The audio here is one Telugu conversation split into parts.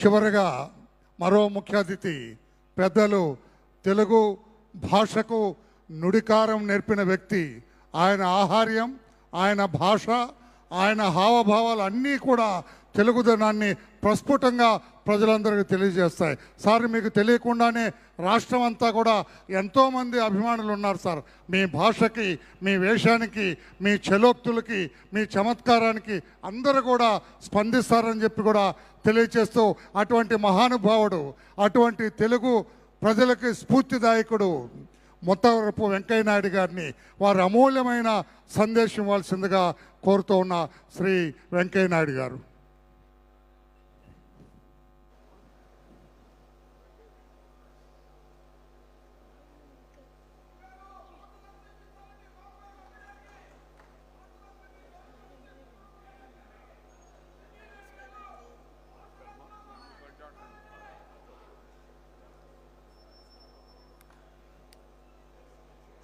చివరగా మరో ముఖ్య అతిథి పెద్దలు తెలుగు భాషకు నుడికారం నేర్పిన వ్యక్తి ఆయన ఆహార్యం ఆయన భాష ఆయన హావభావాలు అన్నీ కూడా తెలుగుదనాన్ని ప్రస్ఫుటంగా ప్రజలందరికీ తెలియజేస్తాయి. సార్ మీకు తెలియకుండానే రాష్ట్రం అంతా కూడా ఎంతోమంది అభిమానులు ఉన్నారు సార్. మీ భాషకి మీ వేషానికి మీ చలోక్తులకి మీ చమత్కారానికి అందరూ కూడా స్పందిస్తారని చెప్పి కూడా తెలియజేస్తూ అటువంటి మహానుభావుడు అటువంటి తెలుగు ప్రజలకి స్ఫూర్తిదాయకుడు మొత్తవరపు వెంకయ్య నాయుడు గారిని వారి అమూల్యమైన సందేశం ఇవ్వాల్సిందిగా కోరుతూ ఉన్న శ్రీ వెంకయ్య నాయుడు గారు.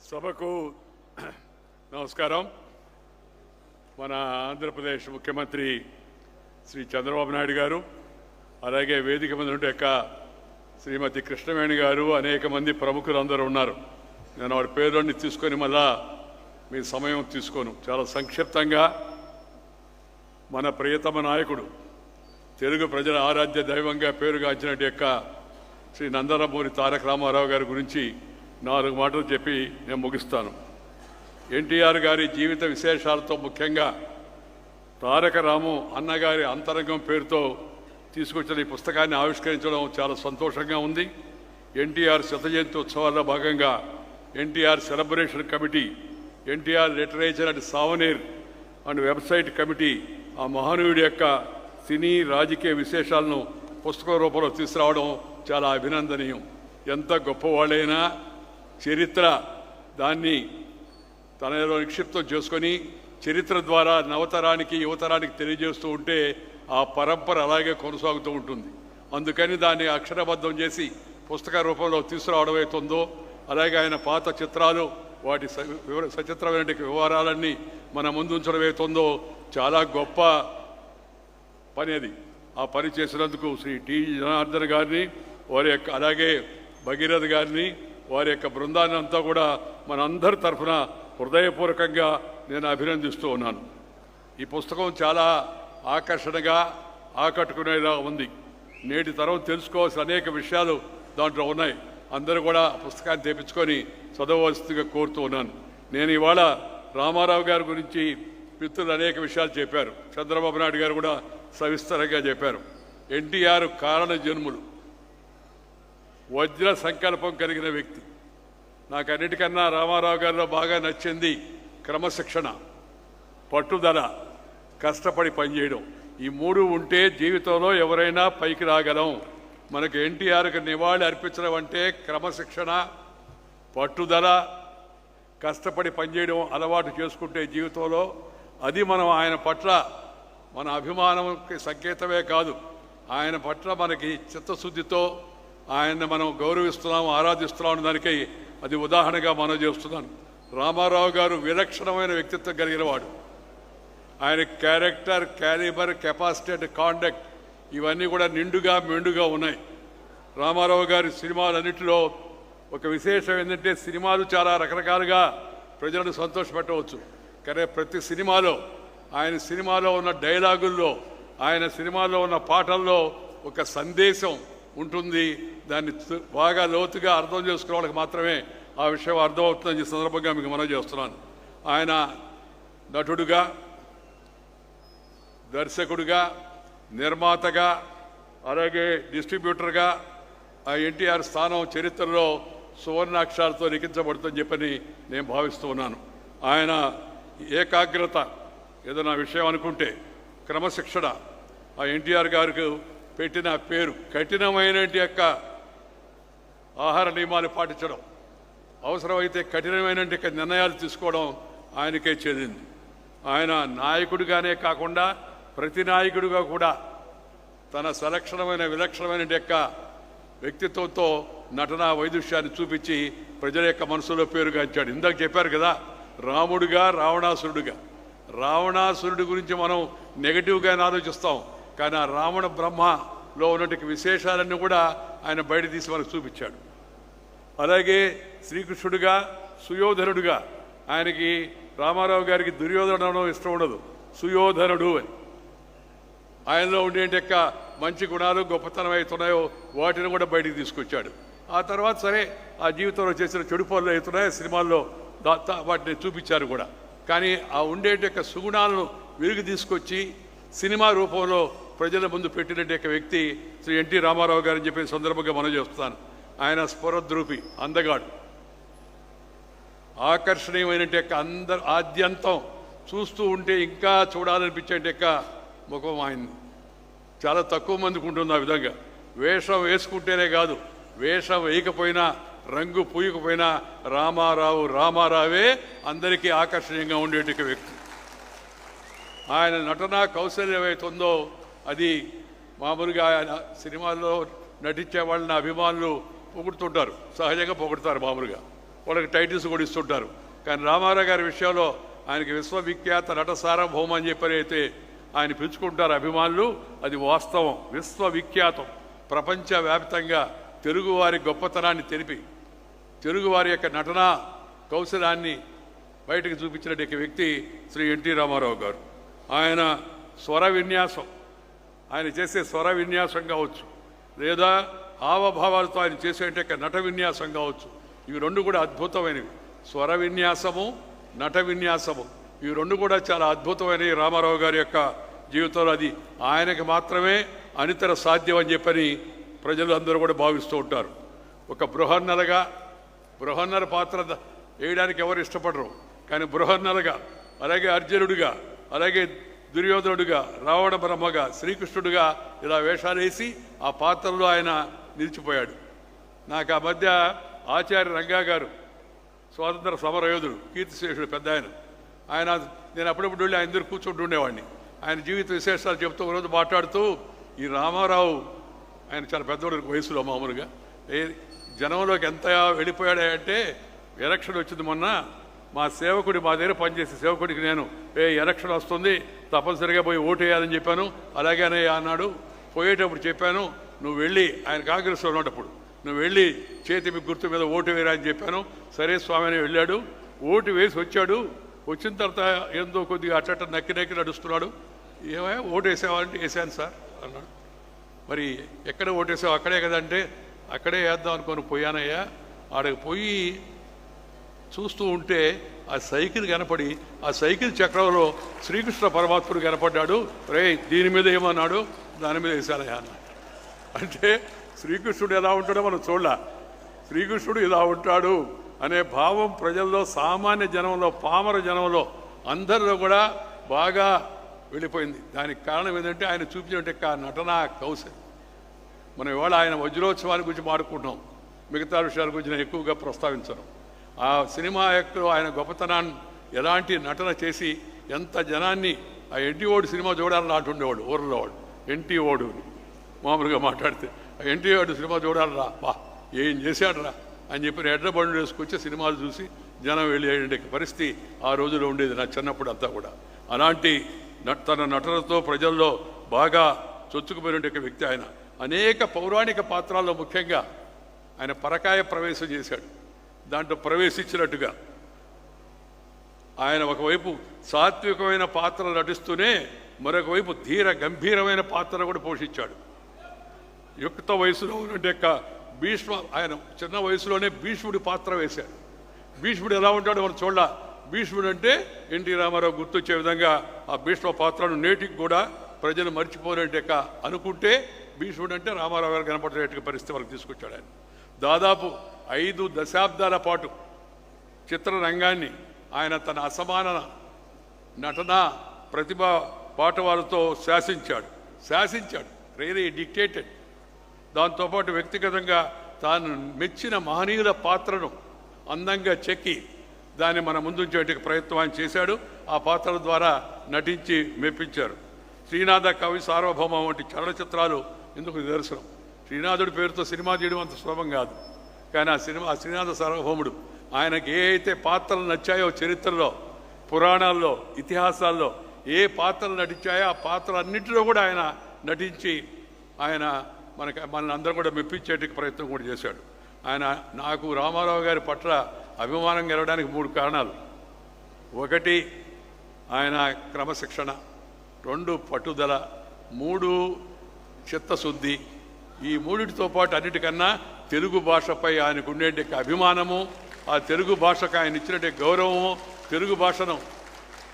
సభకు నమస్కారం. మన ఆంధ్రప్రదేశ్ ముఖ్యమంత్రి శ్రీ చంద్రబాబు నాయుడు గారు అలాగే వేదిక మీద ఉంటే యొక్క శ్రీమతి కృష్ణవేణి గారు అనేక మంది ప్రముఖులు అందరూ ఉన్నారు. నేను వాడి పేరుని తీసుకొని మళ్ళా మీ సమయం తీసుకోను. చాలా సంక్షిప్తంగా మన ప్రియతమ నాయకుడు తెలుగు ప్రజల ఆరాధ్య దైవంగా పేరుగాంచినట్టు యొక్క శ్రీ నందనమూరి తారక రామారావు గారి గురించి నాలుగు మాటలు చెప్పి నేను ముగిస్తాను. ఎన్టీఆర్ గారి జీవిత విశేషాలతో ముఖ్యంగా తారక రాము అన్నగారి అంతరంగం పేరుతో తీసుకొచ్చిన ఈ పుస్తకాన్ని ఆవిష్కరించడం చాలా సంతోషంగా ఉంది. ఎన్టీఆర్ శత జయంతి ఉత్సవాల్లో భాగంగా NTR celebration committee NTR literature and souvenir and website committee ఆ మహానుయుడి యొక్క సినీ రాజకీయ విశేషాలను పుస్తక రూపంలో తీసుకురావడం చాలా అభినందనీయం. ఎంత గొప్పవాళ్ళైనా చరిత్ర దాన్ని తనలో నిక్షిప్తం చేసుకొని చరిత్ర ద్వారా నవతరానికి యువతరానికి తెలియజేస్తూ ఉంటే ఆ పరంపర అలాగే కొనసాగుతూ ఉంటుంది. అందుకని దాన్ని అక్షరబద్ధం చేసి పుస్తక రూపంలో తీసుకురావడం అవుతుందో అలాగే ఆయన పాత చిత్రాలు వాటి స- వివర- సచిత్రమైన వివరాలన్నీ మన ముందు ఉంచడం అవుతుందో చాలా గొప్ప పని అది. ఆ పని చేసినందుకు శ్రీ టి. జనార్దన్ గారిని వారి యొక్క అలాగే భగీరథ్ గారిని వారి యొక్క బృందాన్ని అంతా కూడా మనందరి తరఫున హృదయపూర్వకంగా నేను అభినందిస్తూ ఉన్నాను. ఈ పుస్తకం చాలా ఆకర్షణగా ఆకట్టుకునేలా ఉంది. నేటి తరం తెలుసుకోవాల్సిన అనేక విషయాలు దాంట్లో ఉన్నాయి. అందరూ కూడా పుస్తకాన్ని తెప్పించుకొని చదవవలసిందిగా కోరుతూ ఉన్నాను. నేను ఇవాళ రామారావు గారి గురించి మిత్రులు అనేక విషయాలు చెప్పారు. చంద్రబాబు నాయుడు గారు కూడా సవిస్తరంగా చెప్పారు. ఎన్టీఆర్ కారణ జన్ములు. వజ్ర సంకల్పం కలిగిన వ్యక్తి. నాకు అన్నిటికన్నా రామారావు గారిలో బాగా నచ్చింది క్రమశిక్షణ పట్టుదల కష్టపడి పనిచేయడం. ఈ మూడు ఉంటే జీవితంలో ఎవరైనా పైకి రాగలం. మనకు ఎన్టీఆర్కి నివాళి అర్పించడం అంటే క్రమశిక్షణ పట్టుదల కష్టపడి పనిచేయడం అలవాటు చేసుకుంటే జీవితంలో అది మనం ఆయన పట్ల మన అభిమానంకి సంకేతమే కాదు. ఆయన పట్ల మనకి చిత్తశుద్ధితో ఆయన్ని మనం గౌరవిస్తున్నాం ఆరాధిస్తున్నాం దానికి అది ఉదాహరణగా మనం చేస్తున్నాను. రామారావు గారు విలక్షణమైన వ్యక్తిత్వం కలిగిన వాడు. ఆయన character calibre capacity and conduct ఇవన్నీ కూడా నిండుగా మెండుగా ఉన్నాయి. రామారావు గారి సినిమాలన్నింటిలో ఒక విశేషం ఏంటంటే సినిమాలు చాలా రకరకాలుగా ప్రజలను సంతోషపెట్టవచ్చు. కానీ ప్రతి సినిమాలో ఆయన సినిమాలో ఉన్న డైలాగుల్లో ఆయన సినిమాలో ఉన్న పాటల్లో ఒక సందేశం ఉంటుంది. దాన్ని తు- బాగా లోతుగా అర్థం చేసుకోవడానికి మాత్రమే ఆ విషయం అర్థమవుతుందని ఈ సందర్భంగా మీకు మనం చేస్తున్నాను. ఆయన నటుడుగా దర్శకుడిగా నిర్మాతగా అలాగే డిస్ట్రిబ్యూటర్గా ఆ ఎన్టీఆర్ స్థానం చరిత్రలో సువర్ణాక్షరాలతో లిఖించబడుతుందని చెప్పని నేను భావిస్తూ ఉన్నాను. ఆయన ఏకాగ్రత ఏదైనా విషయం అనుకుంటే క్రమశిక్షణ ఆ ఎన్టీఆర్ గారికి పెట్టిన పేరు కఠినమైన యొక్క ఆహార నియమాలు పాటించడం అవసరమైతే కఠినమైన నిర్ణయాలు తీసుకోవడం ఆయనకే చెందింది ఆయన నాయకుడిగానే కాకుండా ప్రతి నాయకుడిగా కూడా తన సలక్షణమైన విలక్షణమైన యొక్క వ్యక్తిత్వంతో నటన వైదుష్యాన్ని చూపించి ప్రజల యొక్క మనసులో పేరుగాంచాడు ఇందాక చెప్పారు కదా రాముడిగా రావణాసురుడిగా. రావణాసురుడి గురించి మనం నెగిటివ్గానే ఆలోచిస్తాం. కానీ ఆ రావణ బ్రహ్మలో ఉన్నటువంటి విశేషాలన్నీ కూడా ఆయన బయట తీసి మనకు చూపించాడు. అలాగే శ్రీకృష్ణుడిగా సుయోధనుడుగా ఆయనకి రామారావు గారికి దుర్యోధనం ఇష్టం ఉండదు. సుయోధనుడు అని. ఆయనలో ఉండేటి యొక్క మంచి గుణాలు గొప్పతనం అవుతున్నాయో వాటిని కూడా బయటికి తీసుకొచ్చాడు. ఆ తర్వాత సరే ఆ జీవితంలో చేసిన చెడు పనులు అవుతున్నాయో సినిమాల్లో వాటిని చూపించారు కూడా. కానీ ఆ ఉండేటి యొక్క సుగుణాలను వెలుగు తీసుకొచ్చి సినిమా రూపంలో ప్రజల ముందు పెట్టినట్టు యొక్క వ్యక్తి శ్రీ ఎన్టీ రామారావు గారని చెప్పిన సందర్భంగా మనం చేస్తాను ఆయన స్ఫురద్రూపి అందగాడు. ఆకర్షణీయమైన యొక్క అందరు ఆద్యంతం చూస్తూ ఉంటే ఇంకా చూడాలనిపించే యొక్క ముఖం ఆయన్ని చాలా తక్కువ మందికి ఉంటుంది ఆ విధంగా. వేషం వేసుకుంటేనే కాదు వేషం వేయకపోయినా రంగు పూయకపోయినా రామారావు రామారావే అందరికీ ఆకర్షణీయంగా ఉండేటి వ్యక్తి. ఆయన నటన కౌశల్యం ఏవైతుందో అది మామూలుగా ఆయన సినిమాల్లో నటించే వాళ్ళని అభిమానులు పొగుడుతుంటారు. సహజంగా పొగుడుతారు మామూలుగా. వాళ్ళకి టైటిల్స్ కూడా ఇస్తుంటారు. కానీ రామారావు గారి విషయంలో ఆయనకి విశ్వవిఖ్యాత నట సార్వభౌమ అని చెప్పని ఆయన పిలుచుకుంటారు అభిమానులు. అది వాస్తవం. విశ్వవిఖ్యాతం. ప్రపంచవ్యాప్తంగా తెలుగువారి గొప్పతనాన్ని తెలిపి తెలుగువారి యొక్క నటన కౌశలాన్ని బయటకు చూపించిన వ్యక్తి శ్రీ ఎన్టీ రామారావు గారు. ఆయన స్వర విన్యాసం ఆయన చేసే స్వర విన్యాసం కావచ్చు లేదా హావభావాలతో ఆయన చేసేట నట విన్యాసం కావచ్చు. ఇవి రెండు కూడా అద్భుతమైనవి. స్వర విన్యాసము నట విన్యాసము. ఇవి రెండు కూడా చాలా అద్భుతమైనవి. రామారావు గారి యొక్క జీవితంలో అది ఆయనకి మాత్రమే అనితర సాధ్యం అని చెప్పని ప్రజలు అందరూ కూడా భావిస్తూ ఉంటారు. ఒక బృహన్నలగా బృహన్నర పాత్ర వేయడానికి ఎవరు ఇష్టపడరు. కానీ బృహన్నలగా అలాగే అర్జునుడిగా అలాగే దుర్యోధనుడిగా రావణ బ్రహ్మగా శ్రీకృష్ణుడిగా ఇలా వేషాలు వేసి ఆ పాత్రలో ఆయన నిలిచిపోయాడు. నాకు ఆ మధ్య ఆచార్య రంగా గారు స్వాతంత్ర సమరయోధుడు కీర్తిశేషుడు పెద్ద ఆయన. ఆయన నేను అప్పుడప్పుడు వెళ్ళి ఆయన దగ్గర కూర్చుంటూ ఉండేవాడిని. ఆయన జీవిత విశేషాలు చెప్తూ ఒకరోజు మాట్లాడుతూ ఈ రామారావు ఆయన చాలా పెద్దవాడు వయసులో మామూలుగా ఏ జనంలోకి ఎంత వెళ్ళిపోయాడంటే ఎలక్షన్ వచ్చింది మొన్న మా సేవకుడి మా దగ్గర పనిచేసే సేవకుడికి నేను ఏ ఎలక్షన్ వస్తుంది తప్పనిసరిగా పోయి ఓటు వేయాలని చెప్పాను అలాగనే అన్నాడు. పోయేటప్పుడు చెప్పాను నువ్వు వెళ్ళి ఆయన కాంగ్రెస్లో ఉన్నప్పుడు నువ్వు వెళ్ళి చేతి మీ గుర్తు మీద ఓటు వేయరా అని చెప్పాను. సరే స్వామి అని వెళ్ళాడు. ఓటు వేసి వచ్చాడు. వచ్చిన తర్వాత ఏందో కొద్దిగా అట్టట నక్కి నక్కి నడుస్తున్నాడు. ఏమే ఓటు వేసావాలంటే వేసాను సార్ అన్నాడు. మరి ఎక్కడ ఓటేసావు? అక్కడే కదంటే అక్కడే వేద్దాం అనుకొని పోయానయ్యా. ఆడకి పోయి చూస్తూ ఉంటే ఆ సైకిల్ కనపడి ఆ సైకిల్ చక్రంలో శ్రీకృష్ణ పరమాత్ముడు కనపడ్డాడు. రే దీని మీద ఏమన్నాడు? దాని మీద వేసానయ్యా అన్నాడు అంటే శ్రీకృష్ణుడు ఎలా ఉంటాడో మనం చూడాల. శ్రీకృష్ణుడు ఇలా ఉంటాడు అనే భావం ప్రజల్లో సామాన్య జనంలో పామర జనంలో అందరిలో కూడా బాగా వెళ్ళిపోయింది. దానికి కారణం ఏంటంటే ఆయన చూపించిన నటన కౌశల్. మనం ఇవాళ ఆయన వజ్రోత్సవాల గురించి మాడుకుంటున్నాం మిగతా విషయాల గురించి నేను ఎక్కువగా ప్రస్తావించను. ఆ సినిమా యాక్టర్ ఆయన గొప్పతనాన్ని ఎలాంటి నటన చేసి ఎంత జనాన్ని ఆ ఎన్టీ ఓడు సినిమా చూడాలని నాటు ఉండేవాడు ఊర్లో వాడు ఎన్టీ ఓడు మామూలుగా మాట్లాడితే ఆ ఎన్టీ ఓడు సినిమా చూడాలరా వా ఏం చేశాడరా అని చెప్పి ఎడ్ల బండ్లు వేసుకొచ్చి సినిమాలు చూసి జనం వెళ్ళే పరిస్థితి ఆ రోజులో ఉండేది నా చిన్నప్పుడు అంతా కూడా. అలాంటి తన నటనతో ప్రజల్లో బాగా చొచ్చుకుపోయిన వ్యక్తి ఆయన. అనేక పౌరాణిక పాత్రల్లో ముఖ్యంగా ఆయన పరకాయ ప్రవేశం చేశాడు. దాంట్లో ప్రవేశించినట్టుగా. ఆయన ఒకవైపు సాత్వికమైన పాత్ర నటిస్తూనే మరొక వైపు ధీర గంభీరమైన పాత్ర కూడా పోషించాడు. యుక్త వయసులో ఉన్నట్టు యొక్క భీష్మ ఆయన చిన్న వయసులోనే భీష్ముడి పాత్ర వేశాడు. భీష్ముడు ఎలా ఉంటాడో మనం చూడాల. భీష్ముడు అంటే ఎన్టీ రామారావు గుర్తొచ్చే విధంగా ఆ భీష్మ పాత్రను నేటికి కూడా ప్రజలు మర్చిపోలేట అనుకుంటే భీష్ముడు అంటే రామారావు గారు కనపడేట పరిస్థితి వరకు తీసుకొచ్చాడు ఆయన. దాదాపు ఐదు దశాబ్దాల పాటు చిత్రరంగాన్ని ఆయన తన అసమాన నటన ప్రతిభ పాటవాలతో శాసించాడు. శాసించాడు. రేరే డిక్టేటెడ్ దాంతోపాటు వ్యక్తిగతంగా తాను మెచ్చిన మహనీయుల పాత్రను అందంగా చెక్కి దాన్ని మన ముందుంచేటికి ప్రయత్నం ఆయన చేశాడు. ఆ పాత్రల ద్వారా నటించి మెప్పించారు. శ్రీనాథ కవి సార్వభౌమ వంటి చలనచిత్రాలు ఎందుకు నిదర్శనం. శ్రీనాథుడి పేరుతో సినిమా తీయడం అంత సులభం కాదు. కానీ ఆ సినిమా శ్రీనాథ సార్వభౌముడు ఆయనకి ఏ అయితే పాత్రలు నచ్చాయో చరిత్రలో పురాణాల్లో ఇతిహాసాల్లో ఏ పాత్రలు నటించాయో ఆ పాత్రలన్నింటిలో కూడా ఆయన నటించి ఆయన మనకి మనల్ని అందరం కూడా మెప్పించేటికి ప్రయత్నం కూడా చేశాడు. ఆయన నాకు రామారావు గారి పట్ల అభిమానం గెలవడానికి మూడు కారణాలు. ఒకటి ఆయన క్రమశిక్షణ రెండు పట్టుదల మూడు చిత్తశుద్ధి. ఈ మూడిటితో పాటు అన్నిటికన్నా తెలుగు భాషపై ఆయనకు ఉండే అభిమానము ఆ తెలుగు భాషకు ఆయన ఇచ్చిన గౌరవము తెలుగు భాషను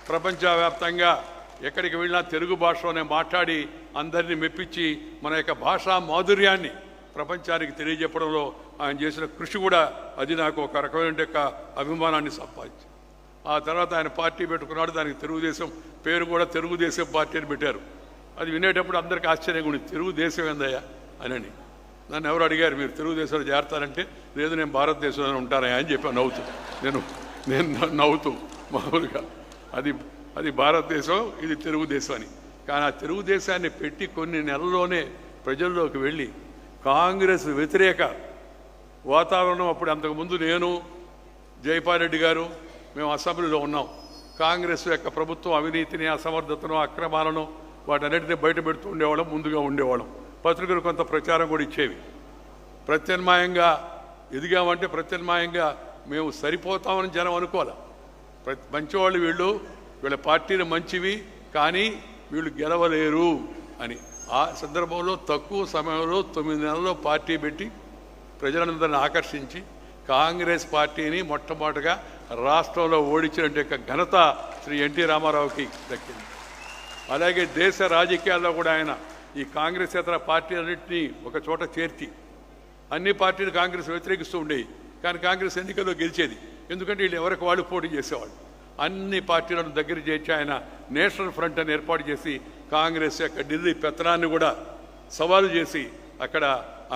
ప్రపంచవ్యాప్తంగా ఎక్కడికి వెళ్ళినా తెలుగు భాషలోనే మాట్లాడి అందరినీ మెప్పించి మన యొక్క భాషా మాధుర్యాన్ని ప్రపంచానికి తెలియజెప్పడంలో ఆయన చేసిన కృషి కూడా అది నాకు ఒక రకమైన యొక్క అభిమానాన్ని సంపాదించింది. ఆ తర్వాత ఆయన పార్టీ పెట్టుకున్నాడు దానికి తెలుగుదేశం పేరు కూడా తెలుగుదేశం పార్టీ అని పెట్టారు. అది వినేటప్పుడు అందరికీ ఆశ్చర్యంగా ఉంది తెలుగుదేశం ఏందయ్యా అని. నన్ను ఎవరు అడిగారు మీరు తెలుగుదేశంలో చేరతారంటే లేదు నేను భారతదేశంలో ఉంటారా అని చెప్పాను నవ్వుతూ నేను నేను నవ్వుతూ మామూలుగా. అది అది భారతదేశం ఇది తెలుగుదేశం అని. కానీ ఆ తెలుగుదేశాన్ని పెట్టి కొన్ని నెలల్లోనే ప్రజల్లోకి వెళ్ళి కాంగ్రెస్ వ్యతిరేక వాతావరణం అప్పుడు అంతకుముందు నేను జైపాల్ రెడ్డి గారు మేము అసెంబ్లీలో ఉన్నాం. కాంగ్రెస్ యొక్క ప్రభుత్వం అవినీతిని అసమర్థతను అక్రమాలను వాటన్నిటిని బయట పెడుతూ ఉండేవాళ్ళం ముందుగా ఉండేవాళ్ళం. పత్రికలు కొంత ప్రచారం కూడా ఇచ్చేవి. ప్రత్యామ్నాయంగా ఎదిగామంటే ప్రత్యామ్నాయంగా మేము సరిపోతామని జనం అనుకోవాలి. ప్రతి మంచివాళ్ళు వీళ్ళు వీళ్ళ పార్టీలు మంచివి కానీ వీళ్ళు గెలవలేరు అని. ఆ సందర్భంలో తక్కువ సమయంలో తొమ్మిది నెలల్లో పార్టీ పెట్టి ప్రజలందరిని ఆకర్షించి కాంగ్రెస్ పార్టీని మొట్టమొదటిగా రాష్ట్రంలో ఓడించినట్టు యొక్క ఘనత శ్రీ ఎన్టీ రామారావుకి దక్కింది. అలాగే దేశ రాజకీయాల్లో కూడా ఆయన ఈ కాంగ్రెస్ ఇతర పార్టీలన్నింటినీ ఒక చోట చేర్చి అన్ని పార్టీలు కాంగ్రెస్ వ్యతిరేకిస్తూ ఉండేవి కానీ కాంగ్రెస్ ఎన్నికల్లో గెలిచేది. ఎందుకంటే వీళ్ళు ఎవరికి వాళ్ళు పోటీ చేసేవాళ్ళు. అన్ని పార్టీలను దగ్గర చేర్చి ఆయన నేషనల్ ఫ్రంట్ అని ఏర్పాటు చేసి కాంగ్రెస్ యొక్క ఢిల్లీ పెత్తనాన్ని కూడా సవాలు చేసి అక్కడ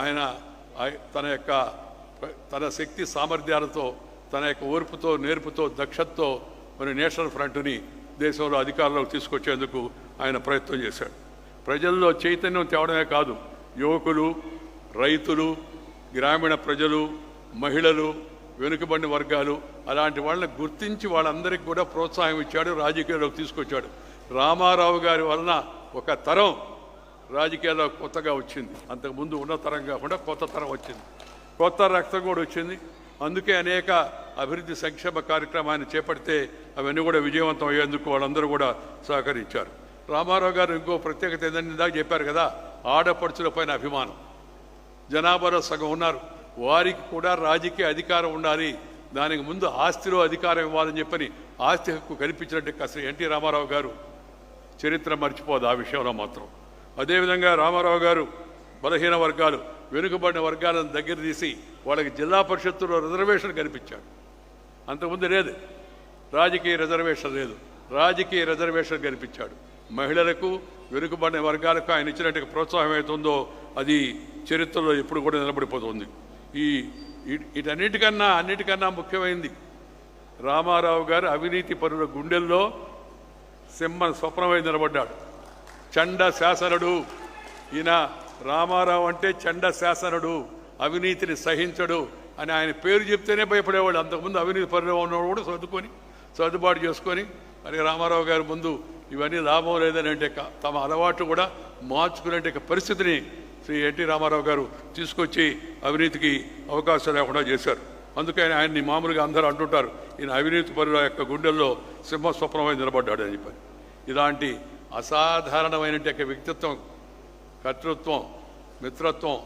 ఆయన తన యొక్క తన శక్తి సామర్థ్యాలతో తన యొక్క ఓర్పుతో నేర్పుతో దక్షతతో మరి నేషనల్ ఫ్రంట్ని దేశంలో అధికారంలోకి తీసుకొచ్చేందుకు ఆయన ప్రయత్నం చేశాడు. ప్రజల్లో చైతన్యం తేవడమే కాదు. యువకులు రైతులు గ్రామీణ ప్రజలు మహిళలు వెనుకబడిన వర్గాలు అలాంటి వాళ్ళని గుర్తించి వాళ్ళందరికీ కూడా ప్రోత్సాహం ఇచ్చాడు రాజకీయాల్లోకి తీసుకొచ్చాడు. రామారావు గారి వలన ఒక తరం రాజకీయాల్లో కొత్తగా వచ్చింది. అంతకుముందు ఉన్న తరం కాకుండా కొత్త తరం వచ్చింది. కొత్త రక్తం కూడా వచ్చింది. అందుకే అనేక అభివృద్ధి సంక్షేమ కార్యక్రమాన్ని చేపడితే అవన్నీ కూడా విజయవంతం అయ్యేందుకు వాళ్ళందరూ కూడా సహకరించారు. రామారావు గారు ఇంకో ప్రత్యేకత ఏంటంటే ఇందాక చెప్పారు కదా ఆడపడుచుల పైన అభిమానం. జనాభాలో సగం ఉన్నారు. వారికి కూడా రాజకీయ అధికారం ఉండాలి. దానికి ముందు ఆస్తిలో అధికారం ఇవ్వాలని చెప్పని ఆస్తి హక్కు కల్పించినట్టు అసలు ఎన్టీ రామారావు గారు చరిత్ర మర్చిపోదు ఆ విషయంలో మాత్రం. అదేవిధంగా రామారావు గారు బలహీన వర్గాలు వెనుకబడిన వర్గాలను దగ్గర తీసి వాళ్ళకి జిల్లా పరిషత్తులో రిజర్వేషన్ కల్పించాడు అంతకుముందు లేదు. రాజకీయ రిజర్వేషన్ లేదు. రాజకీయ రిజర్వేషన్ కల్పించాడు. మహిళలకు వెనుకబడిన వర్గాలకు ఆయన ఇచ్చినట్టు ప్రోత్సాహం అవుతుందో అది చరిత్రలో ఎప్పుడు కూడా నిలబడిపోతుంది. ఈ ఇటన్నిటికన్నా వీటన్నిటికన్నా అన్నిటికన్నా ముఖ్యమైనది రామారావు గారు అవినీతి పరుల గుండెల్లో సింహ స్వప్నమై నిలబడ్డాడు. చండ శాసనుడు. ఈయన రామారావు అంటే చండ శాసనుడు అవినీతిని సహించడు అని ఆయన పేరు చెప్తేనే భయపడేవాళ్ళు. అంతకుముందు అవినీతి పరులు ఉన్నవాడు కూడా సర్దుకొని సర్దుబాటు చేసుకొని మరి రామారావు గారి ముందు ఇవన్నీ లాభం లేదని అంటే తమ అలవాటు కూడా మార్చుకునే పరిస్థితిని శ్రీ ఎన్టీ రామారావు గారు తీసుకొచ్చి అవినీతికి అవకాశం లేకుండా చేశారు. అందుకని ఆయన్ని మామూలుగా అందరూ అంటుంటారు ఈయన అవినీతి పరుల యొక్క గుండెల్లో సింహస్వప్నమై నిలబడ్డాడు అని చెప్పి ఇలాంటి అసాధారణమైన వ్యక్తిత్వం కర్తృత్వం మిత్రత్వం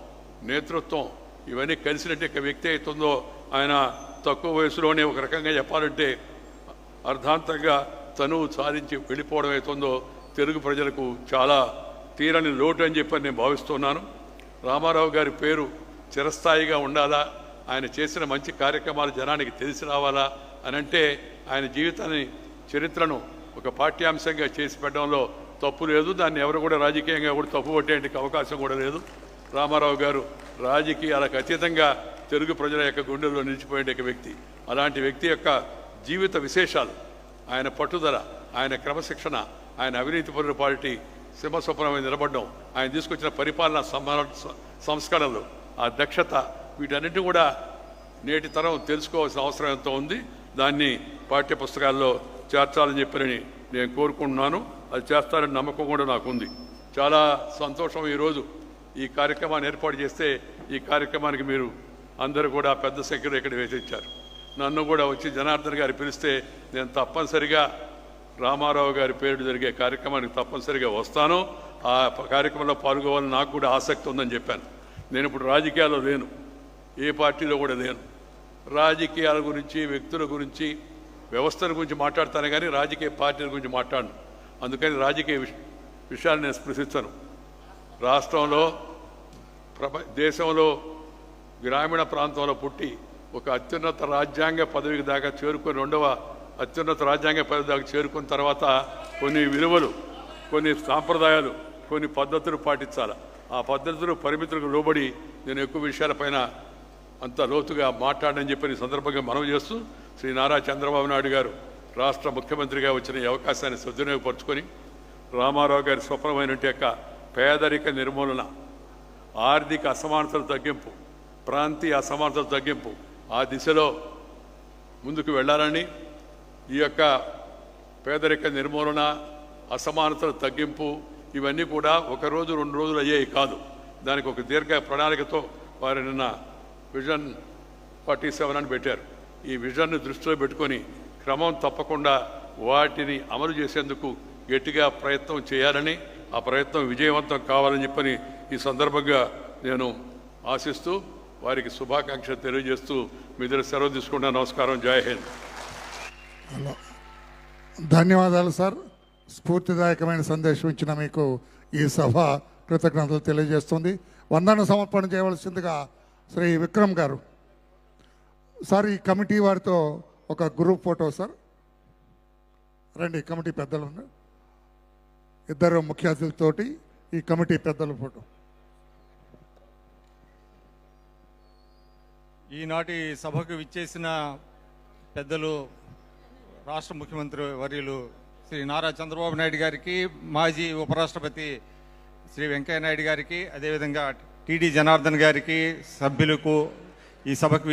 నేతృత్వం ఇవన్నీ కలిసినట్టు యొక్క వ్యక్తి అవుతుందో ఆయన తక్కువ వయసులోనే ఒక రకంగా చెప్పాలంటే అర్ధాంతంగా తనువు సాధించి వెళ్ళిపోవడం అవుతుందో తెలుగు ప్రజలకు చాలా తీరని లోటు అని చెప్పి నేను భావిస్తున్నాను. రామారావు గారి పేరు చిరస్థాయిగా ఉండాలా? ఆయన చేసిన మంచి కార్యక్రమాలు జనానికి తెలిసి రావాలా? అని అంటే ఆయన జీవితాన్ని చరిత్రను ఒక పాఠ్యాంశంగా చేసి పెట్టడంలో తప్పు లేదు. దాన్ని ఎవరు కూడా రాజకీయంగా కూడా తప్పు పట్టేందుకు అవకాశం కూడా లేదు. రామారావు గారు రాజకీయాలకు అతీతంగా తెలుగు ప్రజల యొక్క గుండెల్లో నిలిచిపోయే వ్యక్తి. అలాంటి వ్యక్తి యొక్క జీవిత విశేషాలు ఆయన పట్టుదల ఆయన క్రమశిక్షణ ఆయన అవినీతి పరుల పార్టీ సింహస్వప్నమై నిలబడడం ఆయన తీసుకొచ్చిన పరిపాలన సంస్కరణలు ఆ దక్షత వీటన్నిటిని కూడా నేటి తరం తెలుసుకోవాల్సిన అవసరం ఎంతో ఉంది. దాన్ని పాఠ్య పుస్తకాల్లో చేర్చాలని చెప్పని నేను కోరుకుంటున్నాను. అది చేస్తారని నమ్మకం కూడా నాకు ఉంది చాలా సంతోషం ఈరోజు ఈ కార్యక్రమాన్ని ఏర్పాటు చేస్తే ఈ కార్యక్రమానికి మీరు అందరూ కూడా పెద్ద సంఖ్యలో ఇక్కడ వేసించారు నన్ను కూడా వచ్చి జనార్దన్ గారు పిలిస్తే నేను తప్పనిసరిగా రామారావు గారి పేరు జరిగే కార్యక్రమానికి తప్పనిసరిగా వస్తాను. ఆ కార్యక్రమంలో పాల్గొవాలని నాకు కూడా ఆసక్తి ఉందని చెప్పాను. నేను ఇప్పుడు రాజకీయాల్లో లేను. ఏ పార్టీలో కూడా లేను. రాజకీయాల గురించి వ్యక్తుల గురించి వ్యవస్థల గురించి మాట్లాడతాను కానీ రాజకీయ పార్టీల గురించి మాట్లాడను. అందుకని రాజకీయ విషయాలు నేను స్పృశించను. రాష్ట్రంలో ప్రప దేశంలో గ్రామీణ ప్రాంతంలో పుట్టి ఒక అత్యున్నత రాజ్యాంగ పదవికి దాకా చేరుకొని రెండవ అత్యున్నత రాజ్యాంగ పదవి దాకా చేరుకున్న తర్వాత కొన్ని విలువలు కొన్ని సాంప్రదాయాలు కొన్ని పద్ధతులు పాటించాలి. ఆ పద్ధతులు పరిమితులకు లోబడి నేను ఎక్కువ విషయాలపైన అంత లోతుగా మాట్లాడని చెప్పిన సందర్భంగా మనవి చేస్తూ శ్రీ నారా చంద్రబాబు నాయుడు గారు రాష్ట్ర ముఖ్యమంత్రిగా వచ్చిన ఈ అవకాశాన్ని సద్వినియోగపరుచుకొని రామారావు గారి స్వప్నమైన యొక్క పేదరిక నిర్మూలన ఆర్థిక అసమానతల తగ్గింపు ప్రాంతీయ అసమానతల తగ్గింపు ఆ దిశలో ముందుకు వెళ్ళాలని ఈ యొక్క పేదరిక నిర్మూలన అసమానతల తగ్గింపు ఇవన్నీ కూడా ఒకరోజు రెండు రోజులు అయ్యేవి కాదు. దానికి ఒక దీర్ఘ ప్రణాళికతో వారు నిన్న విజన్ ఫార్టీ సెవెన్ అని పెట్టారు. ఈ విజన్ను దృష్టిలో పెట్టుకొని క్రమం తప్పకుండా వాటిని అమలు చేసేందుకు గట్టిగా ప్రయత్నం చేయాలని ఆ ప్రయత్నం విజయవంతం కావాలని చెప్పని ఈ సందర్భంగా నేను ఆశిస్తూ వారికి శుభాకాంక్ష తెలియజేస్తూ మీ దగ్గర సెలవు తీసుకుంటా. నమస్కారం. జై హింద్. ధన్యవాదాలు సార్. స్ఫూర్తిదాయకమైన సందేశం ఇచ్చిన మీకు ఈ సభ కృతజ్ఞతలు తెలియజేస్తుంది. వందన సమర్పణ చేయవలసిందిగా శ్రీ విక్రమ్ గారు. సార్ ఈ కమిటీ వారితో ఒక గ్రూప్ ఫోటో సార్. రండి కమిటీ పెద్దలు ఇద్దరు ముఖ్య అతిథులతోటి ఈ కమిటీ పెద్దల ఫోటో. ఈనాటి సభకు విచ్చేసిన పెద్దలు రాష్ట్ర ముఖ్యమంత్రి వర్యులు శ్రీ నారా చంద్రబాబు నాయుడు గారికి మాజీ ఉపరాష్ట్రపతి శ్రీ వెంకయ్య నాయుడు గారికి అదేవిధంగా టీడీ జనార్దన్ గారికి సభ్యులకు ఈ సభకు